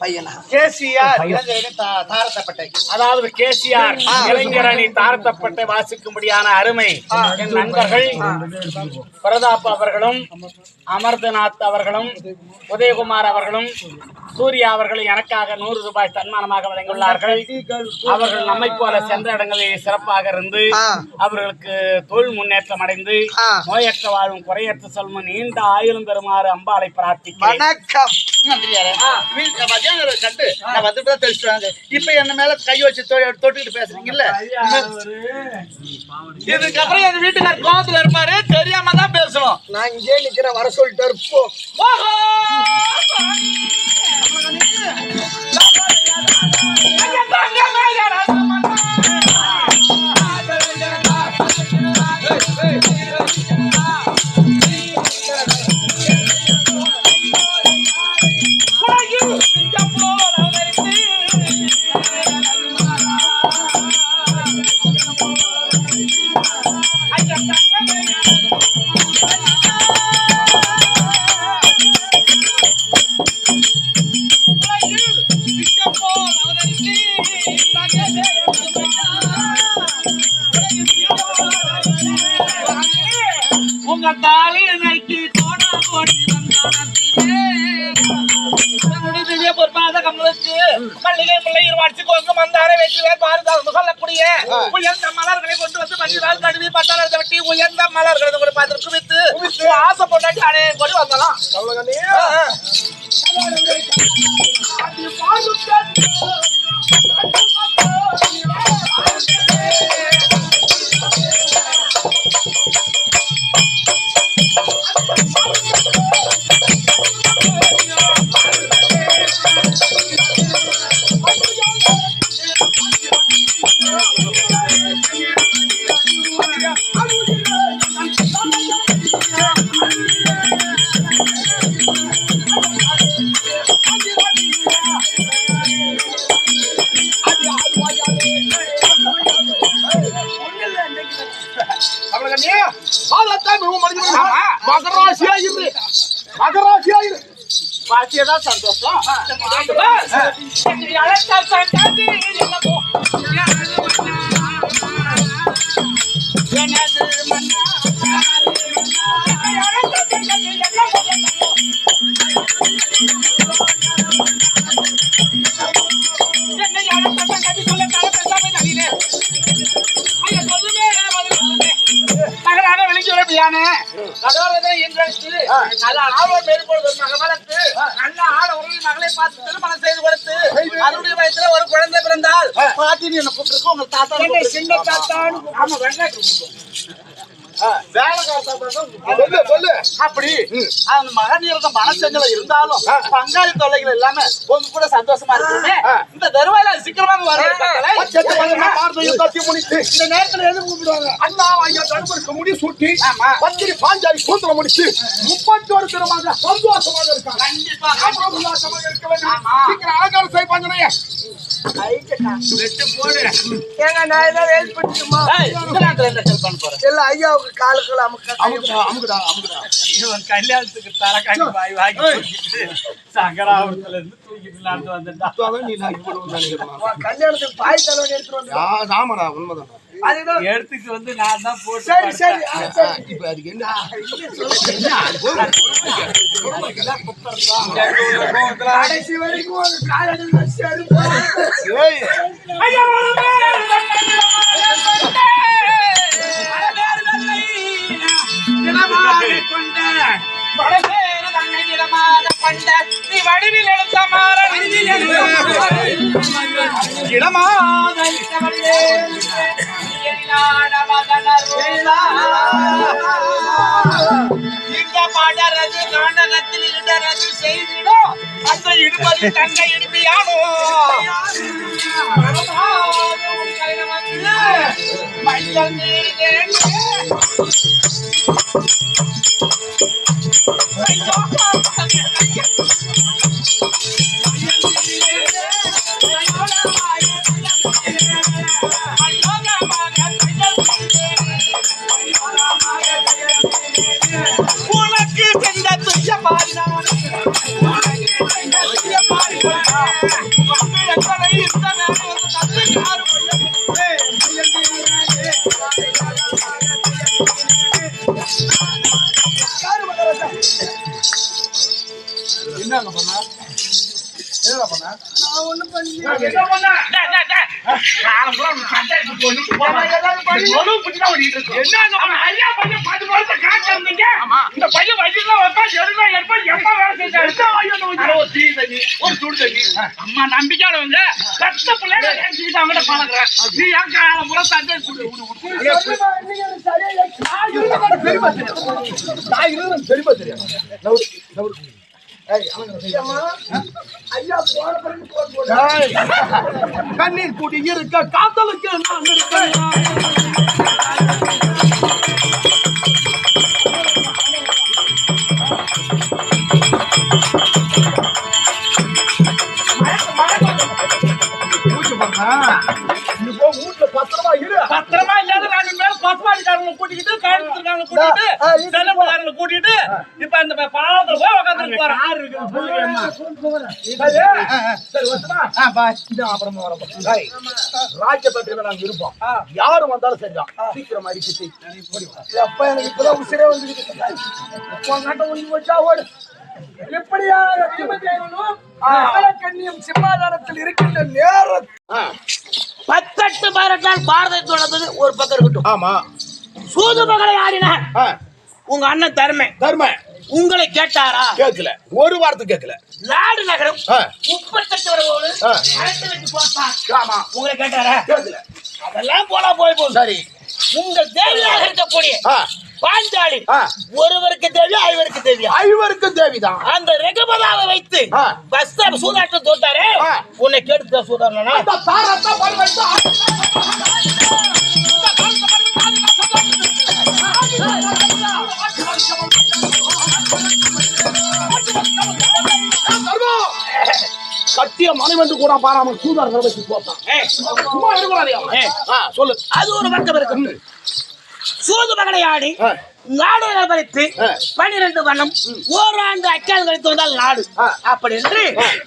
பையனா? கேசிஆர் தாரத்தப்பட்டை. அதாவது கேசிஆர் இளைஞரணி தாரத்தப்பட்டை வாசிக்கும்படியான அருமை என் நண்பர்கள் பிரதாப் அவர்களும் அமர்தநாத் அவர்களும் உதயகுமார் அவர்களும் சூர்யா அவர்களும் எனக்காக நூறு ரூபாய் சன்மானமாக வழங்கியுள்ளார்கள். அவர்கள் நம்மை போல சென்ற இடங்களில் சிறப்பாக இருந்து. அவர்களுக்கு தொழில் முன்னேற்றம் அடைந்து. நோயற்ற வாழும் குறையற்ற செல்வம் நீண்ட ஆயுளும் பெறுமாறு அம்பாளை பிரார்த்திக்கிறேன். வீட்டு- மத்தியானம் ஒரு கட்டு நான் வந்துட்டு தான் தெளிச்சுட்டாங்க இப்ப என்ன மேல கை வச்சு தொட்டுக்கிட்டு பேசுறீங்கல்ல இதுக்கப்புறம் எங்க வீட்டுக்கார கோபத்துல இருப்பாரு தெரியாம தான் பேசணும் நான் இங்கே நிக்கிறேன் வர சொல்லிட்டு போ ஓஹோ! உங்க தாலியனைக்கு தோணா ஓடி வந்தானே பொறுப்பாத கமலுக்கு மல்லிகை முல்லை இருவாட்சி கொங்கு மந்தார வெற்றி வேல் பாரதம் சொல்லக்கூடிய உயர்ந்த மலர்களை கொண்டு வந்து மஞ்சள் கழுவி பட்டாளத்தை வெட்டி உயர்ந்த மலர்களை கொண்டு பார்த்து குவித்து ஆசை பொண்டாட்டி அடைய கொண்டு வந்தலாம் பாத்தியதான் சந்தோஷம் அழைத்தால் சந்தோஷம் இல்லமோ வரப்பியானே கடவுளை என்றழைத்து நல்ல ஆர்வம் மேற்கொள்வது மக வளர்த்து நல்ல ஆட உறவில் மகளை பார்த்து திருமணம் செய்து கொடுத்து அதனுடைய வயசுல ஒரு குழந்தை பிறந்தால். பாட்டின்னு என்ன கூப்பிட்டு உங்க தாத்தா சின்ன தாத்தான்னு ஆமா சொல்லு அப்படி அந்த மகனீரத மனசங்களை இருந்தாலும் பங்காளி தொல்லைகள் இல்லாம உங்க கூட சந்தோஷமா இருக்குமே இந்த தருவாயில சீக்கிரமாக இந்த நேரத்துல எது கூப்பிடுவாங்க? அண்ணா ஐயா நண்பருக்கு முடி சுட்டி ஆமா. பத்திரி பாஞ்சாலி கூந்தல முடிச்சு முப்பத்தி ஒரு திருமாக சந்தோஷமாக இருக்காங்க. கண்டிப்பா உல்லாசமாக இருக்க வேண்டும். சீக்கிரம் அலங்காரம் செய் பாஞ்சனையா கல்யாணத்துக்கு தலைக்காட்டி வாய் வாங்கி சங்கராபுரத்துல இருந்து கல்யாணத்துக்கு பாய் தலைவன் எடுத்துட்டு வந்து ஆமாடா உண்மைதான். எடுத்துட்டு வந்து நான் தான் போட்டு சரி சரி ஆ, சரி. இப்ப அதுக்கு என்ன? கடைசி வரைக்கும் இந்த பாடரது நாடகத்தில் இடரது செய்திடும் அந்த இடுபது தங்க இடுமையானோ மஞ்சள் நீரே உனக்கு என்னங்க பண்ண என்ன பண்ண? டேய், டேய், டேய். காலம் வருஷத்தை இருந்தீங்க. இந்த பையன் வயசுல வைப்பா, எருமை எடுப்பா, எப்ப வேலை செஞ்சாரு? ஒரு டீ தண்ணி, ஒரு சுடு தண்ணி. அம்மா நம்பிக்கையானவங்க, பெத்த பிள்ளைங்க நினைச்சுக்கிட்டு அவங்ககிட்ட பழகுறேன். நீ ஏன் காலம் பூரா சண்டை பெருமை பெருமை தெரியும் கண்ணீர் கூடி இருக்க காத்தலுக்கு நான் இருக்கேன். பத்திரமா இரு பத்திரமா இல்லாத நாலு பேர் கூட்டிக்கிட்டு கழுத்துக்காரங்களை கூட்டிட்டு இப்ப இந்த பாலத்துல போய் இது அப்புறமா ராஜ்யபத்திரியில நாங்க இருப்போம். யாரு வந்தாலும் சரிதான். சீக்கிரம் அடிச்சு அப்பா எனக்கு இப்பதான் உசிரே வந்துருக்கு உங்ககிட்ட ஒண்ணு வச்சா ஓடு. எப்படியாக தீபதேவனும் கண்ணியம் சிம்மாதானத்தில் இருக்கின்ற நேரம் பத்தெட்டு பதினெட்டால் பாரதத்தை நடந்தது ஒரு பக்கம் இருக்கட்டும். ஆமா. சூது மகளை ஆடினார் உங்க அண்ணன் தர்மை. தர்ம. உங்களை கேட்டாரா? கேட்கல. ஒரு வார்த்தை கேட்கல. நாடு நகரம். முப்பத்தெட்டு வரவோடு. அழைத்து வச்சு பார்த்தார் ஆமா. உங்களை கேட்டாரா? கேட்கல. அதெல்லாம் போனா போய் போகுது. சரி. உங்கள் தேவியாக இருக்கக்கூடிய பாஞ்சாலி. ஒருவருக்கு தேவையா ஐவருக்கு தேவையா? ஐவருக்கும் தேவிதான். அந்த ரெகபதாவை வைத்து. பஸ் சூதாட்டம் ஆ. உன்னை கேட்டு சூதாடனா கட்டிய மனைவந்து கூட பாராமல் சூதார்கள் வச்சு போட்டான். சும்மா சொல்லு. அது ஒரு பக்கம் இருக்கு. சூது மகளை ஆடி ஆ. நாடு பறித்து. பனிரெண்டு வனம் ஓராண்டு அக்கால் கழித்து வந்தால் நாடு. அப்படி என்று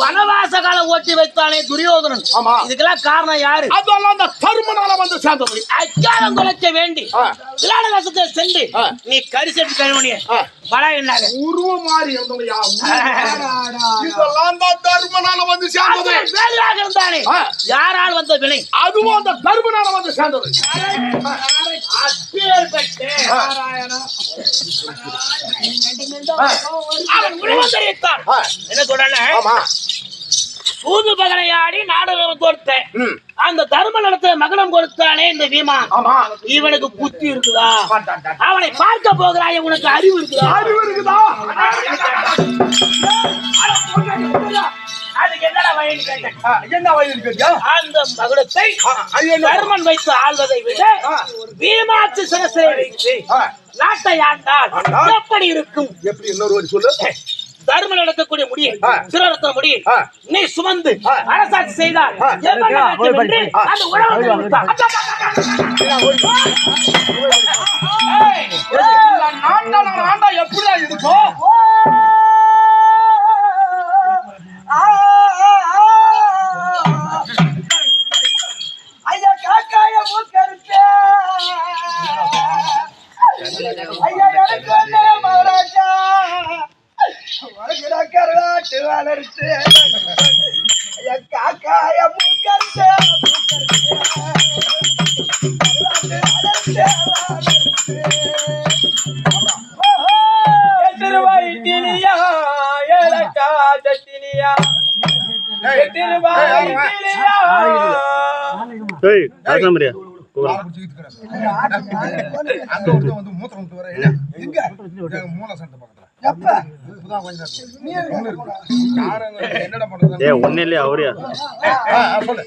வனவாச காலம் ஓட்டி வைத்தானே துரியோதனன். இதுக்கெல்லாம் காரணம் யாரு அதெல்லாம் அந்த தருமனால வந்து சேர்ந்தது அக்காலம் தொலைக்க வேண்டி ஆ. விளையாடவாசத்தை சென்று. நீ கரிசெட்டு கழுவனிய ஆ. பலா என்னாக உருவம் மாறி இதெல்லாம் தான் தர்மனால வந்து சேர்ந்தது வேலையாக இருந்தானே. யாரால் வந்த வினை அதுவும் அந்த தர்மனால வந்து சேர்ந்தது அப்பேற்பட்ட அவன் உணவு தெரிவித்தான். ஆ. என்ன சொல்றானே? ஆமா. சூது பகனையாடி நாடகம் கொடுத்தேன். அந்த தர்ம நடத்த மகனம் கொடுத்தானே இந்த ஆமா. இவனுக்கு புத்தி இருக்குதா? அவனை பார்க்க போகிறாய் உனக்கு அறிவு இருக்குதா? அறிவு இருக்குதா? கேட்டேன் ஆ, என்ன வயது கேட்டியா அந்த மகுடத்தை அது என்ன? தர்மன் வைத்து ஆள்வதை விட. பீமாச்சு சிரசை வைத்து ஆ, நாட்டை ஆண்டால்? எப்படி இருக்கும் எப்படி இன்னொரு சொல்லு தர்மம் நடக்கக்கூடிய முடியை ஆ. சிறரத்ன முடியை ஆ. நீ சுமந்து. அரசாட்சி செய்தால் நாட்டாள ஆண்டா எப்படியா இருக்கும் வளர்த்து ஐயா காக்காய மூக்கருத்தே திருவாயிட்டினியா ஏலக்கா சட்டினியா அங்க ஒருத்தன் வந்து மூத்திரம் விட்டு வர. என்ன? எங்க? மூல சண்டை பக்கத்துல. என்னடா பண்றது? ஏ ஒன்னும் இல்லையா அவரியா சொல்லு.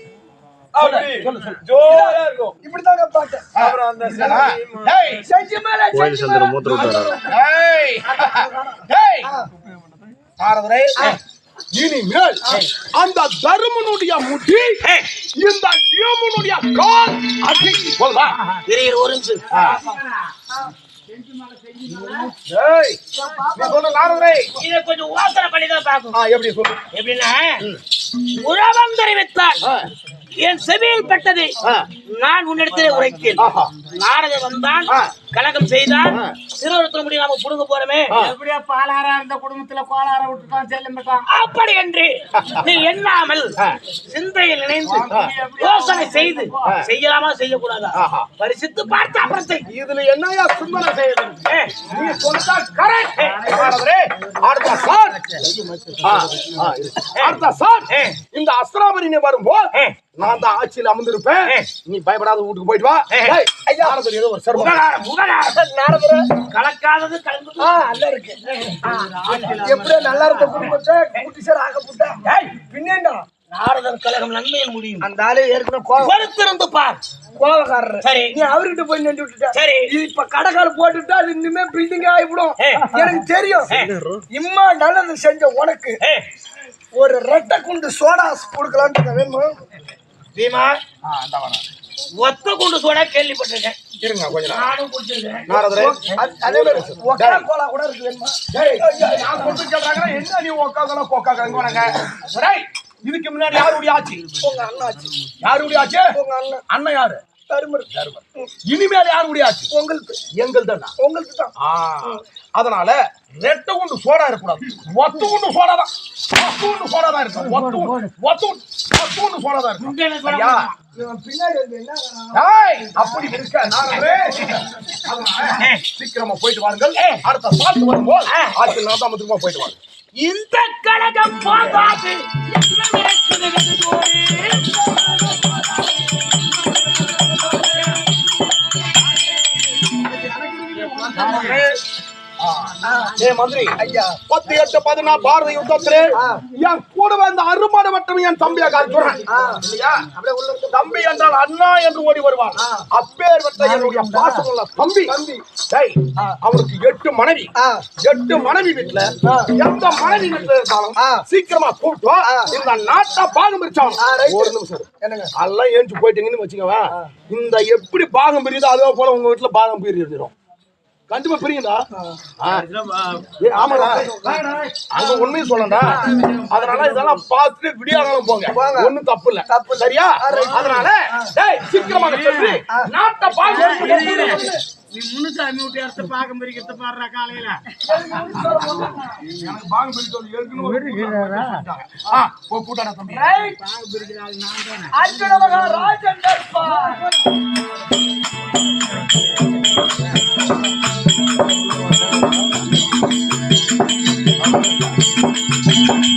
கோயில் சந்திர மூத்திரம். பாரதரே, இனிமேல் அந்த தருமனுடைய முடி இந்த யமுனுடைய கால் அடி போதுமா இரு, இரு, ஒரு நிமிஷம். உழவம் தெரிவித்தால் என் செவியில் பட்டதை நான் உன்னிடத்திலே உரைத்தேன். நாரதன் வந்தான். கலகம் செய்தான். திருவருத்தம் முடி நாம புடுங்க போறோமே. எப்படியா பாலாரா இருந்த குடும்பத்துல கோளார விட்டுட்டான் செல்லும் அப்படி என்று நீ எண்ணாமல் சிந்தையில் நினைந்து யோசனை செய்து செய்யலாமா செய்யக்கூடாதா. பரிசித்து பார்த்து அப்புறம் செய். இதுல என்னையா சிந்தனை செய்யுது நீ சொன்னா. நாரதரே, அடுத்த சார். அடுத்த சார். இந்த அஸ்திராபுரி வரும்போது நான் தான் ஆட்சியில் அமர்ந்திருப்பேன். நீ பயப்படாத வீட்டுக்கு போயிட்டு வா. ஏய், ஐயா. நாரதர் ஏதோ ஒரு. நாரதரே. கலக்காதது கலந்து நல்லா இருக்கு. எப்படியோ நல்லா இருக்க குடும்பத்தை ஆகப்பட்டா பின்னேண்டா நாரதன் கலகம் நன்மையில் முடியும். அந்த ஆளு ஏற்கனவே பார். சரி. நீ அவர்கிட்ட போய் நின்று விட்டுட்ட. சரி. இப்ப கடைக்கால் போட்டுட்டா அது இனிமே பில்டிங் ஆகிவிடும். எனக்கு தெரியும். இம்மா நல்லது செஞ்ச உனக்கு. ஒரு ரெட்டை குண்டு சோடா கொடுக்கலான்னு வேணுமா? பீமா. ஒத்த கொண்டு சோடா கேள்விப்பட்டிருக்கேன். இருங்க கொஞ்ச நேரம். நானும் குடிச்சிருக்கேன் நாரதரே அதே மாதிரி ஒக்கா கோலா கூட இருக்கு வேணுமா? நான் கொண்டு கேட்டாங்க என்ன நீ ஒக்காதல கொக்காங்க வராங்க டேய் இதுக்கு முன்னாடி யாருடைய ஆட்சி உங்க அண்ணன் ஆட்சி யாருடைய ஆட்சி உங்க அண்ணன் அண்ணன் யாரு? தருமர். தருமர். இனிமேல் யாருடைய ஆட்சி உங்களுக்கு. எங்கள் தான்? உங்களுக்கு தான். அதனால ரெட்டை குண்டு சோடா இருக்கக்கூடாது. ஒத்து குண்டு சோடா தான். ஒத்து குண்டு சோடா தான் இருக்கும். ஒத்து குண்டு- ஒத்து ஒத்து குண்டு சோடா தான் இருக்கும். அப்படி இருக்க சீக்கிரமா போயிட்டு வாருங்கள். அடுத்த சாத்து வரும்போது ஆட்சி தான் திரும்ப போயிட்டு வாங்க இந்த கழகம் ஏ மந்திரி ஐயா. பத்து எட்டு பதினா பாரத யுத்தத்திலே என் கூட வந்த மட்டும் என் தம்பியா காட்டுறேன் தம்பி என்றால் அண்ணா என்று ஓடி வருவான். அப்பேர் பெற்ற என்னுடைய பாசமுள்ள தம்பி. டேய், அவருக்கு எட்டு மனைவி. எட்டு மனைவி வீட்டுல எந்த மனைவி வீட்டுல இருந்தாலும் சீக்கிரமா கூப்பிட்டு. இந்த நாட்டை பாகம் ஒரு நிமிஷம். இரு. எல்லாம் ஏஞ்சு போயிட்டீங்கன்னு வச்சுக்கவா இந்த எப்படி பாகம் பிரியுதோ அதே போல உங்க வீட்டுல பாகம் பிரிஞ்சிடும். கண்டிப்பா பிரியுதா ஏய், ஆமாடா. அங்க உண்மையை சொல்லண்டா அதனால இதெல்லாம் பார்த்துட்டு விடியாலும் போங்க. ஒண்ணும் தப்பு இல்ல. தப்பு சரியா? அதனால டேய் சீக்கிரமாக சொல்லி. நாட்டை பாகம் நீ முன்னுசாமி விட்டு எடுத்து பார்க்க பிரிக்கிறத பாடுறா காலையில. எனக்கு பாகம் பிரிக்க சொல்லி ஏற்கனவே கூட்டாடா தம்பி. はあ。